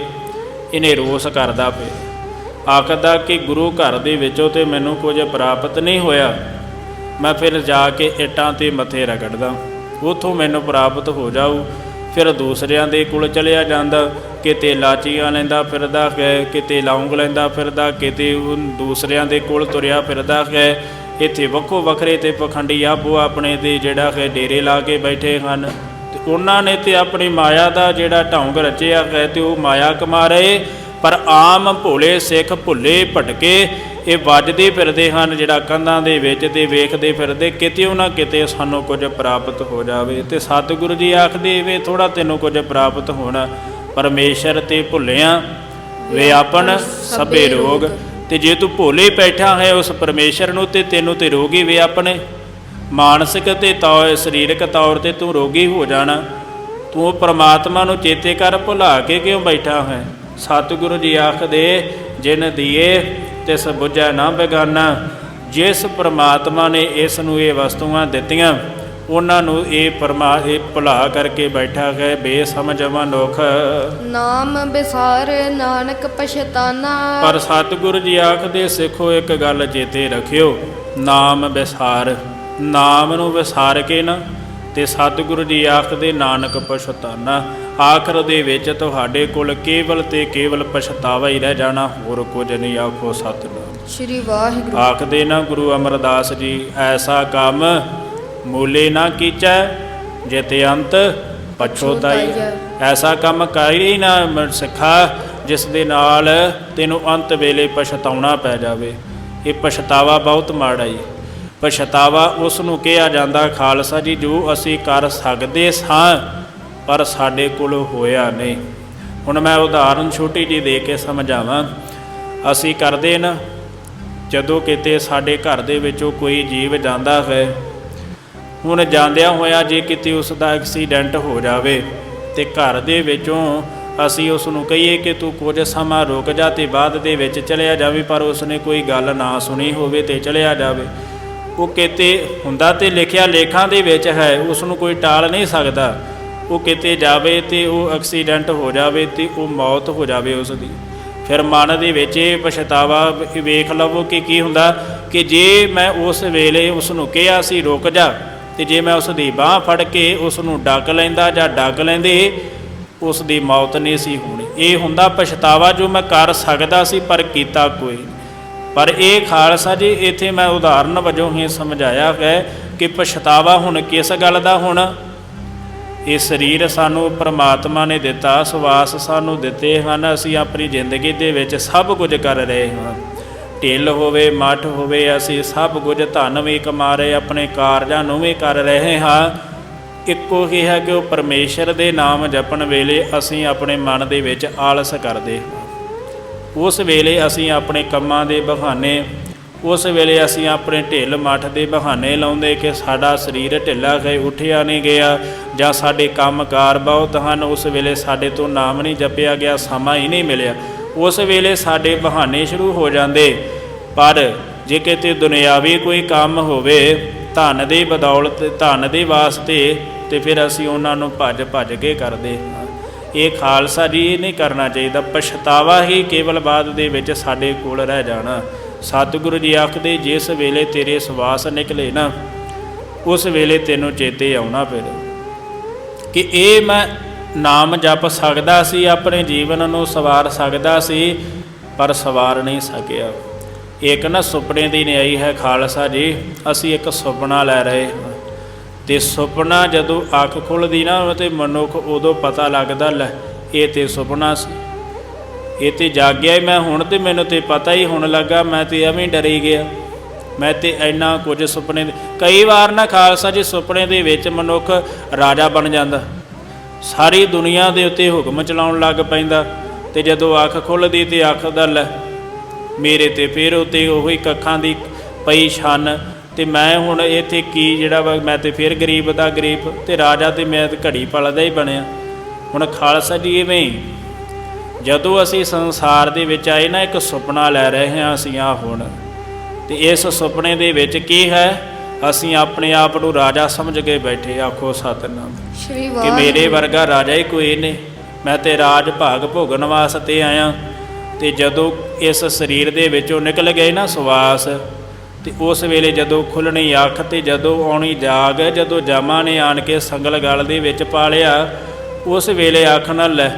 ਇਹਨੇ ਰੋਸ ਕਰਦਾ ਪਿਆ। ਆਖਦਾ ਕਿ ਗੁਰੂ ਘਰ ਦੇ ਵਿੱਚੋਂ ਤੇ ਮੈਨੂੰ ਕੁਝ ਪ੍ਰਾਪਤ ਨਹੀਂ ਹੋਇਆ। ਮੈਂ ਫਿਰ ਜਾ ਕੇ ਇੱਟਾਂ ਤੇ ਮੱਥੇ ਰਗੜਦਾ। ਉਥੋਂ ਮੈਨੂੰ ਪ੍ਰਾਪਤ ਹੋ ਜਾਊ। ਫਿਰ ਦੂਸਰਿਆਂ ਦੇ ਕੋਲ ਚਲਿਆ ਜਾਂਦਾ। ਕਿਤੇ ਲਾਚੀਆਂ ਲੈਂਦਾ ਫਿਰਦਾ ਹੈ, ਕਿਤੇ ਲੌਂਗ ਲੈਂਦਾ ਫਿਰਦਾ ਕਿਤੇ ਉਹ ਦੂਸਰਿਆਂ ਦੇ ਕੋਲ ਤੁਰਿਆ ਫਿਰਦਾ ਹੈ। ਇੱਥੇ ਵੱਖੋ ਵੱਖਰੇ ਤੇ ਪਖੰਡੀ ਆਪੋ ਆਪਣੇ ਤੇ ਜਿਹੜਾ ਹੈ ਡੇਰੇ ਲਾ ਕੇ ਬੈਠੇ ਹਨ। ਤੇ ਉਹਨਾਂ ਨੇ ਤੇ ਆਪਣੀ ਮਾਇਆ ਦਾ ਜਿਹੜਾ ਢੌਂਗ ਰਚਿਆ ਹੈ ਤੇ ਉਹ ਮਾਇਆ ਕਮਾ ਰਹੇ, ਪਰ ਆਮ ਭੋਲੇ ਸਿੱਖ ਭੁੱਲੇ ਭਟਕੇ ਇਹ ਵੱਜਦੇ ਫਿਰਦੇ ਹਨ, ਜਿਹੜਾ ਕੰਧਾਂ ਦੇ ਵਿੱਚ ਤੇ ਵੇਖਦੇ ਫਿਰਦੇ, ਕਿਤੇ ਨਾ ਕਿਤੇ ਸਾਨੂੰ ਕੁਝ ਪ੍ਰਾਪਤ ਹੋ ਜਾਵੇ। ਤੇ ਸਤਿਗੁਰੂ ਜੀ ਆਖਦੇ, ਵੇ ਥੋੜਾ ਤੈਨੂੰ ਕੁਝ ਪ੍ਰਾਪਤ ਹੋਣਾ। ਪਰਮੇਸ਼ਰ ਤੇ ਭੁੱਲਿਆ ਵੇ ਆਪਨ ਸਭੇ ਰੋਗ ਤੇ ਜੇ ਤੂੰ ਭੋਲੇ ਬੈਠਾ ਹੈ ਉਸ ਪਰਮੇਸ਼ਰ ਨੂੰ ਤੇ ਤੈਨੂੰ ਤੇ ਰੋਗੀ ਵੇ ਆਪਣੇ। ਮਾਨਸਿਕ ਤੇ ਤੌਰ ਸਰੀਰਕ ਤੌਰ ਤੇ ਤੂੰ ਰੋਗੀ ਹੋ ਜਾਣਾ। ਤੂੰ ਉਹ ਪ੍ਰਮਾਤਮਾ ਨੂੰ ਚੇਤੇ ਕਰ ਭੁਲਾ ਕੇ ਕਿਉਂ ਬੈਠਾ ਹੈ? ਸਤਿਗੁਰੂ ਜੀ ਆਖਦੇ, ਜਿਨ ਦੀਏ, ਤਿਸ ਬੁਝੈ ਨਾ ਬੇਗਾਨਾ। ਜਿਸ ਪ੍ਰਮਾਤਮਾ ਨੇ ਇਸ ਨੂੰ ਇਹ ਵਸਤੂਆਂ ਦਿੱਤੀਆਂ ਉਹਨਾਂ ਨੂੰ ਇਹ ਪਰਮਾ ਇਹ ਭੁਲਾ ਕਰਕੇ ਬੈਠਾ ਹੈ ਬੇਸਮਝ ਮਨੁੱਖ। ਨਾਮ ਬਿਸਾਰ ਨਾਨਕ ਪਛਤਾਨਾ। ਪਰ ਸਤਿਗੁਰੂ ਜੀ ਆਖਦੇ ਸਿੱਖੋ ਇੱਕ ਗੱਲ ਚੇਤੇ ਰੱਖਿਓ ਨਾਮ ਵਿਸਾਰ ਨਾਮ ਨੂੰ ਵਿਸਾਰ ਕੇ ਨਾ ਤੇ ਸਤਿਗੁਰੂ ਜੀ ਆਖਦੇ ਨਾਨਕ ਪਛਤਾਨਾ। ਆਖਰ ਦੇ ਵਿੱਚ ਤੁਹਾਡੇ ਕੋਲ ਕੇਵਲ ਤੇ ਕੇਵਲ ਪਛਤਾਵਾ ਹੀ ਰਹਿ ਜਾਣਾ ਹੋਰ ਕੁਝ ਨਹੀਂ ਆਖੋ ਸਤਿਨਾਮ ਸ਼੍ਰੀ ਵਾਹਿਗੁਰੂ। ਆਖਦੇ ਨਾ ਗੁਰੂ ਅਮਰਦਾਸ ਜੀ ਐਸਾ ਕੰਮ ਮੂਲੇ ਨਾ ਕੀਚੈ ਜਿਤੇ ਅੰਤ ਪਛੋਤਾਈ ਐਸਾ ਕੰਮ ਕਰੀ ਨਾ ਸਿੱਖਾ ਜਿਸ ਦੇ ਨਾਲ ਤੈਨੂੰ ਅੰਤ ਵੇਲੇ ਪਛਤਾਉਣਾ ਪੈ ਜਾਵੇ। ਇਹ ਪਛਤਾਵਾ ਬਹੁਤ ਮਾੜਾ ਹੀ ਪਛਤਾਵਾ ਉਸ ਨੂੰ ਕਿਹਾ ਜਾਂਦਾ ਖਾਲਸਾ ਜੀ ਜੋ ਅਸੀਂ ਕਰ ਸਕਦੇ ਸਾਂ ਪਰ ਸਾਡੇ ਕੋਲ ਹੋਇਆ ਨਹੀਂ। ਹੁਣ ਮੈਂ ਉਦਾਹਰਨ ਛੋਟੀ ਜੀ ਦੇ ਕੇ ਸਮਝਾਵਾਂ। ਅਸੀਂ ਕਰਦੇ ਨਾ ਜਦੋਂ ਕਿਤੇ ਸਾਡੇ ਘਰ ਦੇ ਵਿੱਚੋਂ ਕੋਈ ਜੀਵ ਜਾਂਦਾ ਹੈ ਹੁਣ ਜਾਂਦਿਆਂ ਹੋਇਆ ਜੇ ਕਿਤੇ ਉਸ ਦਾ ਐਕਸੀਡੈਂਟ ਹੋ ਜਾਵੇ ਤੇ ਘਰ ਦੇ ਵਿੱਚੋਂ ਅਸੀਂ ਉਸ ਨੂੰ ਕਹੀਏ ਕਿ ਤੂੰ ਕੁਝ ਸਮਾਂ ਰੁਕ ਜਾ ਤੇ ਬਾਅਦ ਦੇ ਵਿੱਚ ਚਲਿਆ ਜਾਵੇ, ਪਰ ਉਸ ਨੇ ਕੋਈ ਗੱਲ ਨਾ ਸੁਣੀ ਹੋਵੇ ਤੇ ਚਲਿਆ ਜਾਵੇ। ਉਹ ਕਿਤੇ ਹੁੰਦਾ ਤੇ ਲਿਖਿਆ ਲੇਖਾਂ ਦੇ ਵਿੱਚ ਹੈ, ਉਸ ਨੂੰ ਕੋਈ ਟਾਲ ਨਹੀਂ ਸਕਦਾ। ਉਹ ਕਿਤੇ ਜਾਵੇ ਤੇ ਉਹ ਐਕਸੀਡੈਂਟ ਹੋ ਜਾਵੇ ਤੇ ਉਹ ਮੌਤ ਹੋ ਜਾਵੇ ਉਸ ਦੀ। ਫਿਰ ਮਨ ਦੇ ਵਿੱਚ ਇਹ ਪਛਤਾਵਾ ਵੇਖ ਲਵੋ ਕਿ ਕੀ ਹੁੰਦਾ ਕਿ ਜੇ ਮੈਂ ਉਸ ਵੇਲੇ ਉਸ ਨੂੰ ਕਿਹਾ ਸੀ, ਰੁਕ ਜਾ। ਤੇ ਜੇ ਮੈਂ ਉਸ ਦੀ ਬਾਹ ਫੜ ਕੇ ਉਸ ਨੂੰ ਡੱਕ ਲੈਂਦਾ ਜਾਂ ਡੱਕ ਲੈਂਦੇ ਉਸ ਦੀ ਮੌਤ ਨਹੀਂ ਸੀ ਹੋਣੀ। ਇਹ ਹੁੰਦਾ ਪਛਤਾਵਾ ਜੋ ਮੈਂ ਕਰ ਸਕਦਾ ਸੀ, ਪਰ ਕੀਤਾ ਕੋਈ ਪਰ ਇਹ ਖਾਲਸਾ ਜੀ, ਇੱਥੇ ਮੈਂ ਉਦਾਹਰਨ ਵਜੋਂ ਹੀ ਸਮਝਾਇਆ ਹੈ ਕਿ ਪਛਤਾਵਾ ਹੁਣ ਕਿਸ ਗੱਲ ਦਾ ਹੁਣ? ਇਹ ਸਰੀਰ ਸਾਨੂੰ ਪ੍ਰਮਾਤਮਾ ਨੇ ਦਿੱਤਾ, ਸਵਾਸ ਸਾਨੂੰ ਦਿੱਤੇ ਹਨ, ਅਸੀਂ ਆਪਣੀ ਜ਼ਿੰਦਗੀ ਦੇ ਵਿੱਚ ਸਭ ਕੁਝ ਕਰ ਰਹੇ ਹਾਂ। ਢਿੱਲ ਹੋਵੇ, ਮੱਠ ਹੋਵੇ, ਅਸੀਂ ਸਭ ਕੁਝ ਧਨ ਵੀ ਕਮਾ ਰਹੇ ਆਪਣੇ ਕਾਰਜਾਂ ਨੂੰ ਵੀ ਕਰ ਰਹੇ ਹਾਂ। ਇੱਕੋ ਹੀ ਹੈ ਕਿ ਉਹ ਪਰਮੇਸ਼ਰ ਦੇ ਨਾਮ ਜਪਣ ਵੇਲੇ ਅਸੀਂ ਆਪਣੇ ਮਨ ਦੇ ਵਿੱਚ ਆਲਸ ਕਰਦੇ ਉਸ ਵੇਲੇ ਅਸੀਂ ਆਪਣੇ ਕੰਮਾਂ ਦੇ ਬਹਾਨੇ, ਉਸ ਵੇਲੇ ਅਸੀਂ ਆਪਣੇ ਢਿੱਲ ਮੱਠ ਦੇ ਬਹਾਨੇ ਲਾਉਂਦੇ ਕਿ ਸਾਡਾ ਸਰੀਰ ਢਿੱਲਾ ਹੈ ਉੱਠਿਆ ਨਹੀਂ ਗਿਆ ਜਾਂ ਸਾਡੇ ਕੰਮਕਾਰ ਬਹੁਤ ਹਨ, ਉਸ ਵੇਲੇ ਸਾਡੇ ਤੋਂ ਨਾਮ ਨਹੀਂ ਜਪਿਆ ਗਿਆ, ਸਮਾਂ ਹੀ ਨਹੀਂ ਮਿਲਿਆ। ਉਸ ਵੇਲੇ ਸਾਡੇ ਬਹਾਨੇ ਸ਼ੁਰੂ ਹੋ ਜਾਂਦੇ। ਪਰ ਜੇ ਕਿਤੇ ਦੁਨਿਆਵੀ ਕੋਈ ਕੰਮ ਹੋਵੇ, ਧਨ ਦੀ ਬਦੌਲਤ, ਧਨ ਦੇ ਵਾਸਤੇ, ਤੇ ਫਿਰ ਅਸੀਂ ਉਹਨਾਂ ਨੂੰ ਭੱਜ ਭੱਜ ਕੇ ਕਰਦੇ ਹਾਂ। ਇਹ ਖਾਲਸਾ ਜੀ ਇਹ ਨਹੀਂ ਕਰਨਾ ਚਾਹੀਦਾ। ਪਛਤਾਵਾ ਹੀ ਕੇਵਲ ਬਾਅਦ ਦੇ ਵਿੱਚ ਸਾਡੇ ਕੋਲ ਰਹਿ ਜਾਣਾ। ਸਤਿਗੁਰੂ ਜੀ ਆਖਦੇ, ਜਿਸ ਵੇਲੇ ਤੇਰੇ ਸਵਾਸ ਨਿਕਲੇ ਨਾ, ਉਸ ਵੇਲੇ ਤੈਨੂੰ ਚੇਤੇ ਆਉਣਾ ਫਿਰ। ਕਿ ਇਹ ਮੈਂ ਨਾਮ ਜਪ ਸਕਦਾ ਸੀ, ਆਪਣੇ ਜੀਵਨ ਨੂੰ ਸਵਾਰ ਸਕਦਾ ਸੀ, ਪਰ ਸਵਾਰ ਨਹੀਂ ਸਕਿਆ। ਇੱਕ ਨਾ ਸੁਪਨੇ ਦੀ ਨਿਆਈ ਹੈ ਖਾਲਸਾ ਜੀ, ਅਸੀਂ ਇੱਕ ਸੁਪਨਾ ਲੈ ਰਹੇ ਹਾਂ। ਤੇ ਸੁਪਨਾ ਜਦੋਂ ਅੱਖ ਖੁੱਲਦੀ ਨਾ ਤੇ ਮਨੁੱਖ ਉਦੋਂ ਪਤਾ ਲੱਗਦਾ, ਲੈ, ਇਹ ਤੇ ਸੁਪਨਾ ਸੀ। ਇਹ ਤੇ ਜਾਗਿਆ ਹੀ ਮੈਂ ਹੁਣ ਤੇ ਮੈਨੂੰ ਤੇ ਪਤਾ ਹੀ ਹੁਣ ਲੱਗਾ, ਮੈਂ ਤੇ ਐਵੇਂ ਡਰੀ ਗਿਆ। ਮੈਂ ਤੇ ਇੰਨਾ ਕੁਝ ਸੁਪਨੇ ਕਈ ਵਾਰ ਨਾ ਖਾਲਸਾ ਜੀ, ਸੁਪਨੇ ਦੇ ਵਿੱਚ ਮਨੁੱਖ ਰਾਜਾ ਬਣ ਜਾਂਦਾ। ਸਾਰੀ ਦੁਨੀਆ ਦੇ ਉੱਤੇ ਹੁਕਮ ਚਲਾਉਣ ਲੱਗ ਪੈਂਦਾ। ਤੇ ਜਦੋਂ ਅੱਖ ਖੁੱਲਦੀ ਤੇ ਅੱਖ ਦਾ, ਲੈ ਮੇਰੇ ਤੇ। ਫਿਰ ਉਤੇ ਉਹੀ ਕੱਖਾਂ ਦੀ ਪਈ ਛਨ ਤੇ ਮੈਂ ਹੁਣ ਇੱਥੇ ਕੀ ਜਿਹੜਾ ਵਾ ਮੈਂ ਤੇ ਫਿਰ ਗਰੀਬ ਦਾ ਗਰੀਬ ਤੇ ਰਾਜਾ ਤੇ ਮੈਂ ਤੇ ਘੜੀ ਪਲ ਦਾ ਹੀ ਬਣਿਆ। ਹੁਣ ਖਾਲਸਾ ਜੀ ਇਵੇਂ ਜਦੋਂ ਅਸੀਂ ਸੰਸਾਰ ਦੇ ਵਿੱਚ ਆਏ ਨਾ ਇੱਕ ਸੁਪਨਾ ਲੈ ਰਹੇ ਹਾਂ ਅਸੀਂ ਆ ਹੁਣ। ਤੇ ਇਸ ਸੁਪਨੇ ਦੇ ਵਿੱਚ ਕੀ ਹੈ? ਅਸੀਂ ਆਪਣੇ ਆਪ ਨੂੰ ਰਾਜਾ ਸਮਝ ਕੇ ਬੈਠੇ ਆਖੋ ਸਤਨਾਮ। ਸ਼੍ਰੀ ਕਿ ਮੇਰੇ ਵਰਗਾ ਰਾਜਾ ਹੀ ਕੋਈ ਨਹੀਂ। ਮੈਂ ਤੇ ਰਾਜ ਭਾਗ ਭੋਗਣ ਵਾਸਤੇ ਆਇਆ। ਤੇ ਜਦੋਂ ਇਸ ਸਰੀਰ ਦੇ ਵਿੱਚੋਂ ਨਿਕਲ ਗਏ ਨਾ ਸਵਾਸ ਤੇ ਉਸ ਵੇਲੇ ਜਦੋਂ ਖੁੱਲਣੀ ਅੱਖ ਤੇ ਜਦੋਂ ਆਉਣੀ ਜਾਗ ਜਦੋਂ ਜਾਮਾ ਨੇ ਆਣ ਕੇ ਸੰਗਲ ਗਲ ਦੇ ਵਿੱਚ ਪਾ ਲਿਆ ਉਸ ਵੇਲੇ ਅੱਖ ਨਾਲ ਲੈ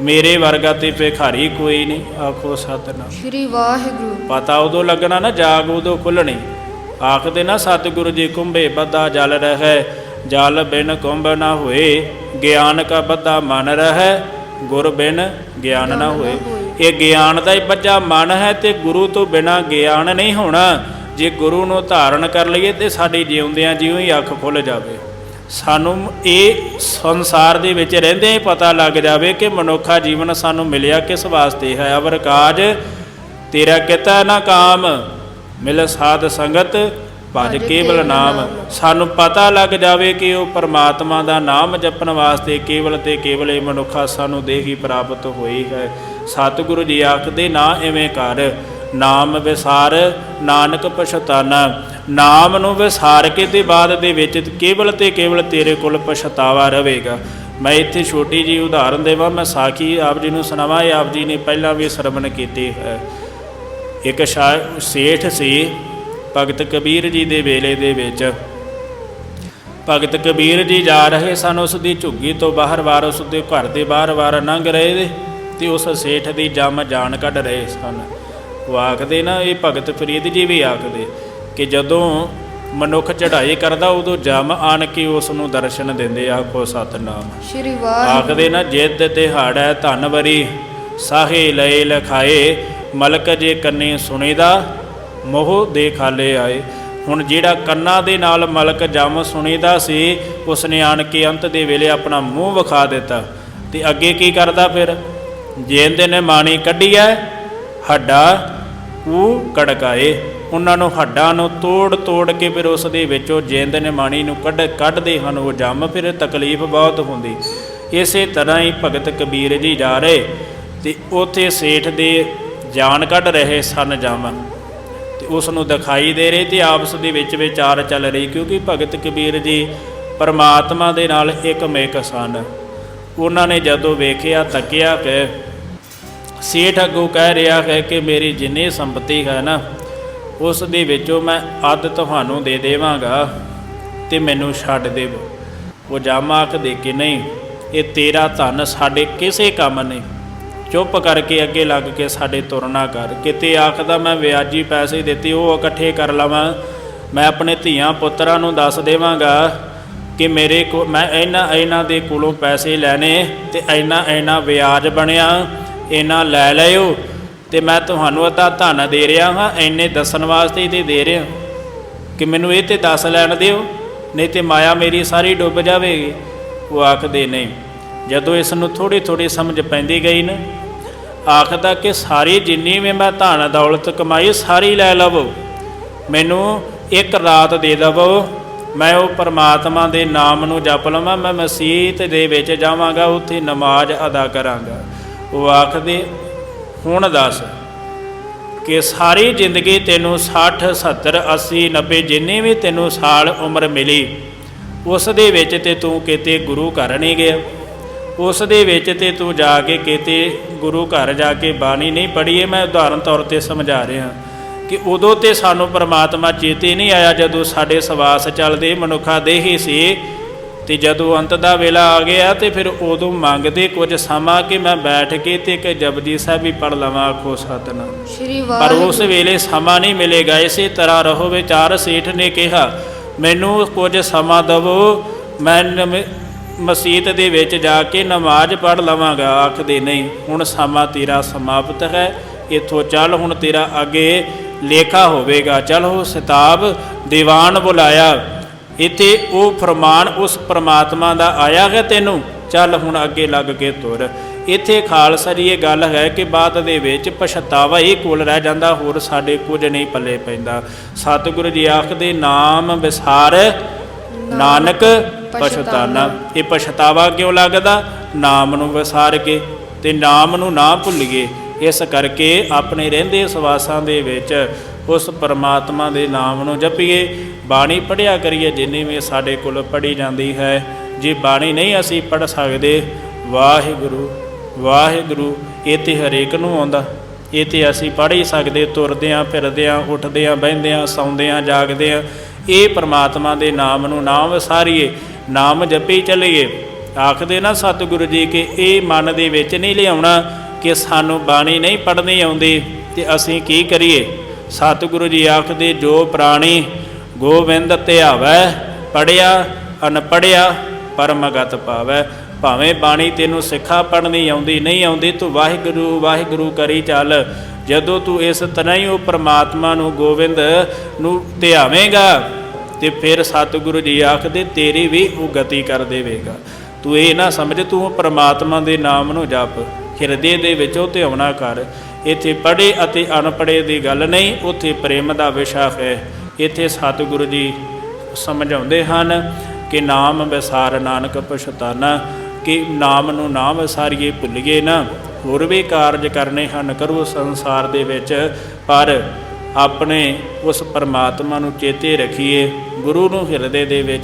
ਮੇਰੇ ਵਰਗਾ ਤੇ ਭਿਖਾਰੀ ਕੋਈ ਨਹੀਂ। ਆਖੋ ਸਤਨਾਮ। ਸ਼੍ਰੀ ਵਾਹਿਗੁਰੂ। ਪਤਾ ਉਦੋਂ ਲੱਗਣਾ ਨਾ ਜਾਗ ਉਦੋਂ ਖੁੱਲਣੀ। ਆਖਦੇ ਨਾ ਸਤਿਗੁਰੂ ਜੀ ਕੁੰਭੇ ਬੱਧਾ ਜਲ ਰਹਿ ਜਲ ਬਿਨ ਕੁੰਭ ਨਾ ਹੋਏ ਗਿਆਨ ਕਾ ਬੱਧਾ ਮਨ ਰਹਿ ਗੁਰ ਬਿਨ ਗਿਆਨ ਨਾ ਹੋਏ। ਇਹ ਗਿਆਨ ਦਾ ਹੀ ਬੱਝਾ ਮਨ ਹੈ ਤੇ ਗੁਰੂ ਤੋਂ ਬਿਨਾ ਗਿਆਨ ਨਹੀਂ ਹੋਣਾ। ਜੇ ਗੁਰੂ ਨੂੰ ਧਾਰਨ ਕਰ ਲਈਏ ਤੇ ਸਾਡੀ ਜਿਉਂਦਿਆਂ ਜਿਉਂ ਹੀ ਅੱਖ ਖੁੱਲ ਜਾਵੇ। ਸਾਨੂੰ ਇਹ ਸੰਸਾਰ ਦੇ ਵਿੱਚ ਰਹਿੰਦੇ ਹੀ ਪਤਾ ਲੱਗ ਜਾਵੇ ਕਿ ਮਨੁੱਖਾ ਜੀਵਨ ਸਾਨੂੰ ਮਿਲਿਆ ਕਿਸ ਵਾਸਤੇ ਹੈ। ਅਵਰ ਕਾਜ ਤੇਰਾ ਕਿਤਾ ਨਾ ਕਾਮ ਮਿਲ ਸਾਧ ਸੰਗਤ ਭਜ ਕੇਵਲ ਨਾਮ। ਸਾਨੂੰ ਪਤਾ ਲੱਗ ਜਾਵੇ ਕਿ ਉਹ ਪਰਮਾਤਮਾ ਦਾ ਨਾਮ ਜਪਣ ਵਾਸਤੇ ਕੇਵਲ ਤੇ ਕੇਵਲ ਇਹ ਮਨੁੱਖਾ ਸਾਨੂੰ ਦੇਹ ਪ੍ਰਾਪਤ ਹੋਈ ਹੈ। ਸਤਿਗੁਰੂ ਜੀ ਆਖਦੇ ਨਾ ਐਵੇਂ ਕਰ, ਨਾਮ ਵਿਸਾਰ ਨਾਨਕ ਪਛਤਾਨਾ। ਨਾਮ ਨੂੰ ਵਿਸਾਰ ਕੇ ਤੇ ਬਾਅਦ ਦੇ ਵਿੱਚ ਕੇਵਲ ਤੇ ਕੇਵਲ ਤੇਰੇ ਕੋਲ ਪਛਤਾਵਾ ਰਹੇਗਾ। ਮੈਂ ਇੱਥੇ ਛੋਟੀ ਜੀ ਉਦਾਹਰਨ ਦੇਵਾਂ, ਮੈਂ ਸਾਖੀ ਆਪ ਜੀ ਨੂੰ ਸੁਣਾਵਾਂ, ਇਹ ਆਪ ਜੀ ਨੇ ਪਹਿਲਾਂ ਵੀ ਸਰਵਣ ਕੀਤੀ ਹੈ। ਇੱਕ ਸ਼ਾ- ਸੇਠ ਸੀ ਭਗਤ ਕਬੀਰ ਜੀ ਦੇ ਵੇਲੇ ਦੇ ਵਿੱਚ। ਭਗਤ ਕਬੀਰ ਜੀ ਜਾ ਰਹੇ ਸਨ, ਉਸ ਦੀ ਝੁੱਗੀ ਤੋਂ ਬਾਹਰ ਵਾਰ, ਉਸ ਦੇ ਘਰ ਦੇ ਬਾਹਰ ਵਾਰ ਲੰਘ ਰਹੇ ਨੇ। ਤੇ ਉਸ ਸੇਠ ਦੀ ਜਮ ਜਾਨ ਕੱਢ ਰਹੇ ਸਨ। ਆਖਦੇ ਨਾ ਇਹ ਭਗਤ ਫਰੀਦ ਜੀ ਵੀ ਆਖਦੇ ਕਿ ਜਦੋਂ ਮਨੁੱਖ ਚੜ੍ਹਾਈ ਕਰਦਾ ਉਦੋਂ ਜਮ ਆਣ ਕੇ ਉਸ ਨੂੰ ਦਰਸ਼ਨ ਦਿੰਦੇ ਆਖੋ ਸਤਨਾਮ। ਸ਼੍ਰੀ ਵਾਹਿਗੁਰੂ। ਆਖਦੇ ਨਾ ਜਿੱਦ ਦਿਹਾੜੈ ਧਨ ਵਰੀ ਸਾਹੇ ਲਏ ਲਖਾਏ ਮਲਕ ਜੇ ਕੰਨੇ ਸੁਣੀਦਾ ਮੋਹ ਦੇ ਖਾਲੇ ਆਏ। ਹੁਣ ਜਿਹੜਾ ਕੰਨਾਂ ਦੇ ਨਾਲ ਮਲਕ ਜਮ ਸੁਣੀਦਾ ਸੀ ਉਸਨੇ ਆਣ ਕੇ ਅੰਤ ਦੇ ਵੇਲੇ ਆਪਣਾ ਮੂੰਹ ਵਿਖਾ ਦਿੱਤਾ। ਤੇ ਅੱਗੇ ਕੀ ਕਰਦਾ ਫਿਰ? ਜੇਂਦੇ ਨੇ ਮਾਣੀ ਕੱਢੀਐ, ਹੱਡਾ ਉਹ ਕੜਕਾਏ। ਉਹਨਾਂ ਨੂੰ ਹੱਡਾਂ ਨੂੰ ਤੋੜ ਤੋੜ ਕੇ ਫਿਰ ਉਸ ਦੇ ਵਿੱਚੋਂ ਜਿੰਦ ਨੇ ਮਾਣੀ ਨੂੰ ਕੱਢ ਕੱਢਦੇ ਹਨ, ਉਹ ਜੰਮ ਫਿਰ ਤਕਲੀਫ ਬਹੁਤ ਹੁੰਦੀ। ਇਸੇ ਤਰ੍ਹਾਂ ਹੀ ਭਗਤ ਕਬੀਰ ਜੀ ਜਾ ਰਹੇ ਤੇ ਉਥੇ ਸੇਠ ਦੇ ਜਾਨ ਕੱਢ ਰਹੇ ਸਨ ਜੰਮ। ਤੇ ਉਸ ਨੂੰ ਦਿਖਾਈ ਦੇ ਰਹੇ ਤੇ ਆਪਸ ਦੇ ਵਿੱਚ ਵਿਚਾਰ ਚੱਲ ਰਹੀ ਕਿਉਂਕਿ ਭਗਤ ਕਬੀਰ ਜੀ ਪਰਮਾਤਮਾ ਦੇ ਨਾਲ ਇੱਕ ਮੇਕ ਸਨ। ਉਹਨਾਂ ਨੇ ਜਦੋਂ ਵੇਖਿਆ, ਤੱਕਿਆ ਕਿ ਸੇਠ ਅੱਗੋਂ ਕਹਿ ਰਿਹਾ ਹੈ ਕਿ ਮੇਰੀ ਜਿੰਨੀ ਸੰਪਤੀ ਹੈ ਨਾ, ਉਸ ਦੇ ਵਿੱਚੋਂ ਮੈਂ ਅੱਧ ਤੁਹਾਨੂੰ ਦੇ ਦੇਵਾਂਗਾ ਤੇ ਮੈਨੂੰ ਛੱਡ ਦੇਵੋ। ਉਹ ਜਾਮਾ ਆਖ ਦੇ ਕੇ ਨਹੀਂ, ਇਹ ਤੇਰਾ ਧਨ ਸਾਡੇ ਕਿਸੇ ਕੰਮ ਨਹੀਂ। ਚੁੱਪ ਕਰਕੇ ਅੱਗੇ ਲੱਗ ਕੇ ਸਾਡੇ ਤੁਰਨਾ ਕਰ। ਕਿਤੇ ਆਖਦਾ ਮੈਂ ਵਿਆਜੀ ਪੈਸੇ ਦਿੱਤੇ, ਉਹ ਇਕੱਠੇ ਕਰ ਲਵਾਂ। ਮੈਂ ਆਪਣੇ ਧੀਆਂ ਪੁੱਤਰਾਂ ਨੂੰ ਦੱਸ ਦੇਵਾਂਗਾ ਕਿ ਮੇਰੇ ਕੋ ਮੈਂ ਇਹਨਾਂ ਇਹਨਾਂ ਦੇ ਕੋਲੋਂ ਪੈਸੇ ਲੈਣੇ ਤੇ ਇੰਨਾ ਇੰਨਾ ਵਿਆਜ ਬਣਿਆ। ਇਹਨਾਂ ਲੈ ਲਿਓ ਤੇ ਮੈਂ ਤੁਹਾਨੂੰ ਅੱਧਾ ਧਨ ਦੇ ਰਿਹਾ ਹਾਂ, ਇੰਨੇ ਦੱਸਣ ਵਾਸਤੇ ਹੀ ਤੇ ਦੇ ਰਿਹਾ। ਕਿ ਮੈਨੂੰ ਇਹ ਤੇ ਦੱਸ ਲੈਣ ਦਿਓ, ਨਹੀਂ ਤੇ ਮਾਇਆ ਮੇਰੀ ਸਾਰੀ ਡੁੱਬ ਜਾਵੇਗੀ। ਉਹ ਆਖਦੇ ਨਹੀਂ ਜਦੋਂ ਇਸ ਨੂੰ ਥੋੜੀ ਥੋੜੀ ਸਮਝ ਪੈਂਦੀ ਗਈ ਨਾ, ਆਖਦਾ ਕਿ ਸਾਰੀ ਜਿੰਨੀ ਵੀ ਮੈਂ ਧਨ ਦੌਲਤ ਕਮਾਈ ਸਾਰੀ ਲੈ ਲਵੋ। ਮੈਨੂੰ ਇੱਕ ਰਾਤ ਦੇ ਦਵੋ, ਮੈਂ ਉਹ ਪਰਮਾਤਮਾ ਦੇ ਨਾਮ ਨੂੰ ਜਪ ਲਵਾਂ, ਮੈਂ ਮਸੀਤ ਦੇ ਵਿੱਚ ਜਾਵਾਂਗਾ, ਉੱਥੇ ਨਮਾਜ਼ ਅਦਾ ਕਰਾਂਗਾ। ਉਹ ਆਖਦੇ, ਹੁਣ ਦੱਸ ਕਿ ਸਾਰੀ ਜ਼ਿੰਦਗੀ ਤੈਨੂੰ 60 70 80 90 ਜਿੰਨੀ ਵੀ ਤੈਨੂੰ ਸਾਲ ਉਮਰ ਮਿਲੀ, ਉਸ ਦੇ ਵਿੱਚ ਤੇ ਤੂੰ ਕਿਤੇ ਗੁਰੂ ਘਰ ਨਹੀਂ ਗਿਆ। ਉਸ ਦੇ ਵਿੱਚ ਤੇ ਤੂੰ ਜਾ ਕੇ ਕਿਤੇ ਗੁਰੂ ਘਰ ਜਾ ਕੇ ਬਾਣੀ ਨਹੀਂ ਪੜ੍ਹੀਏ ਮੈਂ ਉਦਾਹਰਨ ਤੌਰ ਤੇ ਸਮਝਾ ਰਿਹਾ ਕਿ ਉਦੋਂ ਤੇ ਸਾਨੂੰ ਪਰਮਾਤਮਾ ਚੇਤੇ ਨਹੀਂ ਆਇਆ ਜਦੋਂ ਸਾਡੇ ਸਵਾਸ ਚੱਲਦੇ, ਮਨੁੱਖਾ ਦੇਹ ਹੀ ਸੀ ਤੇ ਜਦੋਂ ਅੰਤ ਦਾ ਵੇਲਾ ਆ ਗਿਆ ਤੇ ਫਿਰ ਉਦੋਂ ਮੰਗਦੇ ਕੁਝ ਸਮਾਂ ਕਿ ਮੈਂ ਬੈਠ ਕੇ ਤੇ ਇੱਕ ਜਪਜੀ ਸਾਹਿਬ ਵੀ ਪੜ ਲਵਾਂ ਆਖੋ ਸਤਨਾਮ। ਸ਼੍ਰੀ ਪਰ ਉਸ ਵਾਹਿਗੁਰੂ ਵੇਲੇ ਸਮਾਂ ਨਹੀਂ ਮਿਲੇਗਾ ਇਸੇ ਤਰ੍ਹਾਂ ਰਹੋ ਵਿਚਾਰ ਸੇਠ ਨੇ ਕਿਹਾ ਮੈਨੂੰ ਕੁਝ ਸਮਾਂ ਦਵੋ ਮੈਂ ਮਸਜਿਦ ਦੇ ਵਿੱਚ ਜਾ ਕੇ ਨਮਾਜ਼ ਪੜ ਲਵਾਂਗਾ। ਆਖਦੇ ਨਹੀਂ ਹੁਣ ਸਮਾਂ ਤੇਰਾ ਸਮਾਪਤ ਹੈ ਇੱਥੋਂ ਚੱਲ ਹੁਣ ਤੇਰਾ ਅੱਗੇ ਲੇਖਾ ਹੋਵੇਗਾ। ਚਲ ਉਹ ਸਿਤਾਬ ਦੀਵਾਨ ਬੁਲਾਇਆ। ਇੱਥੇ ਉਹ ਫਰਮਾਨ ਉਸ ਪ੍ਰਮਾਤਮਾ ਦਾ ਆਇਆ ਹੈ ਤੈਨੂੰ? ਚੱਲ ਹੁਣ ਅੱਗੇ ਲੱਗ ਕੇ ਤੁਰ। ਇੱਥੇ ਖਾਲਸਾ ਜੀ, ਇਹ ਗੱਲ ਹੈ ਕਿ ਬਾਅਦ ਦੇ ਵਿੱਚ ਪਛਤਾਵਾ ਹੀ ਕੋਲ ਰਹਿ ਜਾਂਦਾ, ਹੋਰ ਸਾਡੇ ਕੁਝ ਨਹੀਂ ਪੱਲੇ ਪੈਂਦਾ। ਸਤਿਗੁਰੂ ਜੀ ਆਖਦੇ, ਨਾਮ ਵਿਸਾਰ, ਨਾਨਕ ਪਛਤਾਨਾ। ਇਹ ਪਛਤਾਵਾ ਕਿਉਂ ਲੱਗਦਾ? ਨਾਮ ਨੂੰ ਵਿਸਾਰ ਕੇ ਤੇ ਨਾਮ ਨੂੰ ਨਾ ਭੁੱਲੀਏ। ਇਸ ਕਰਕੇ ਆਪਣੇ ਰਹਿੰਦੇ ਸਵਾਸਾਂ ਦੇ ਵਿੱਚ ਉਸ ਪਰਮਾਤਮਾ ਦੇ ਨਾਮ ਨੂੰ ਜਪੀਏ। ਬਾਣੀ ਪੜਿਆ ਕਰੀਏ, ਜਿੰਨੀ ਵੀ ਸਾਡੇ ਕੋਲ ਪੜੀ ਜਾਂਦੀ ਹੈ। ਜੇ ਬਾਣੀ ਨਹੀਂ ਅਸੀਂ ਪੜ ਸਕਦੇ, ਵਾਹਿਗੁਰੂ ਵਾਹਿਗੁਰੂ, ਇਹ ਤੇ ਹਰੇਕ ਨੂੰ ਆਉਂਦਾ। ਇਹ ਤੇ ਅਸੀਂ ਪੜ੍ਹ ਹੀ ਸਕਦੇ, ਤੁਰਦਿਆਂ ਫਿਰਦਿਆਂ, ਉੱਠਦਿਆਂ, ਬਹਿੰਦਿਆਂ, ਸੌਂਦਿਆਂ, ਜਾਗਦਿਆਂ। ਇਹ ਪ੍ਰਮਾਤਮਾ ਦੇ ਨਾਮ ਨੂੰ ਨਾਮ ਵਸਾਰੀਏ ਨਾਮ ਜਪੀ ਚਲੀਏ। ਆਖਦੇ ਨਾ ਸਤਿਗੁਰੂ ਜੀ ਕਿ ਇਹ ਮਨ ਦੇ ਵਿੱਚ ਨਹੀਂ ਲਿਆਉਣਾ ਕਿ ਸਾਨੂੰ ਬਾਣੀ ਨਹੀਂ ਪੜ੍ਹਨੀ ਆਉਂਦੀ, ਤੇ ਅਸੀਂ ਕੀ ਕਰੀਏ? ਸਤਿਗੁਰੂ ਜੀ ਆਖਦੇ, ਜੋ ਪ੍ਰਾਣੀ ਗੋਬਿੰਦ ਧਿਆਵੈ ਪੜਿਆ ਅਨਪੜਿਆ ਪਰਮਗਤ ਪਾਵੈ। ਭਾਵੇਂ ਬਾਣੀ ਤੈਨੂੰ ਸਿੱਖਾ ਪੜ੍ਹਨੀ ਆਉਂਦੀ, ਨਹੀਂ ਆਉਂਦੀ, ਤੂੰ ਵਾਹਿਗੁਰੂ ਵਾਹਿਗੁਰੂ ਕਰੀ ਚੱਲ। ਜਦੋਂ ਤੂੰ ਇਸ ਤਰ੍ਹਾਂ ਹੀ ਉਹ ਪ੍ਰਮਾਤਮਾ ਨੂੰ ਗੋਬਿੰਦ ਨੂੰ ਧਿਆਵੇਂਗਾ, ਤੇ ਫਿਰ ਸਤਿਗੁਰੂ ਜੀ ਆਖਦੇ, ਤੇਰੀ ਵੀ ਉਹ ਗਤੀ ਕਰ ਦੇਵੇਗਾ। ਤੂੰ ਇਹ ਨਾ ਸਮਝ, ਤੂੰ ਪਰਮਾਤਮਾ ਦੇ ਨਾਮ ਨੂੰ ਜਪ। ਹਿਰਦੇ ਦੇ ਵਿੱਚ ਉਹ ਧਿਆਉਣਾ ਕਰ। ਇੱਥੇ ਪੜ੍ਹੇ ਅਤੇ ਅਨਪੜ੍ਹੇ ਦੀ ਗੱਲ ਨਹੀਂ, ਉੱਥੇ ਪ੍ਰੇਮ ਦਾ ਵਿਸ਼ਾ ਹੈ। ਇੱਥੇ ਸਤਿਗੁਰੂ ਜੀ ਸਮਝਾਉਂਦੇ ਹਨ ਕਿ ਨਾਮ ਵਿਸਾਰ ਨਾਨਕ ਪਛਤਾਨਾ, ਕਿ ਨਾਮ ਨੂੰ ਨਾ ਵਿਸਾਰੀਏ ਭੁੱਲੀਏ ਨਾ। ਹੋਰ ਵੀ ਕਾਰਜ ਕਰਨੇ ਹਨ, ਕਰੋ ਸੰਸਾਰ ਦੇ ਵਿੱਚ, ਪਰ ਆਪਣੇ ਉਸ ਪਰਮਾਤਮਾ ਨੂੰ ਚੇਤੇ ਰੱਖੀਏ। ਗੁਰੂ ਨੂੰ ਹਿਰਦੇ ਦੇ ਵਿੱਚ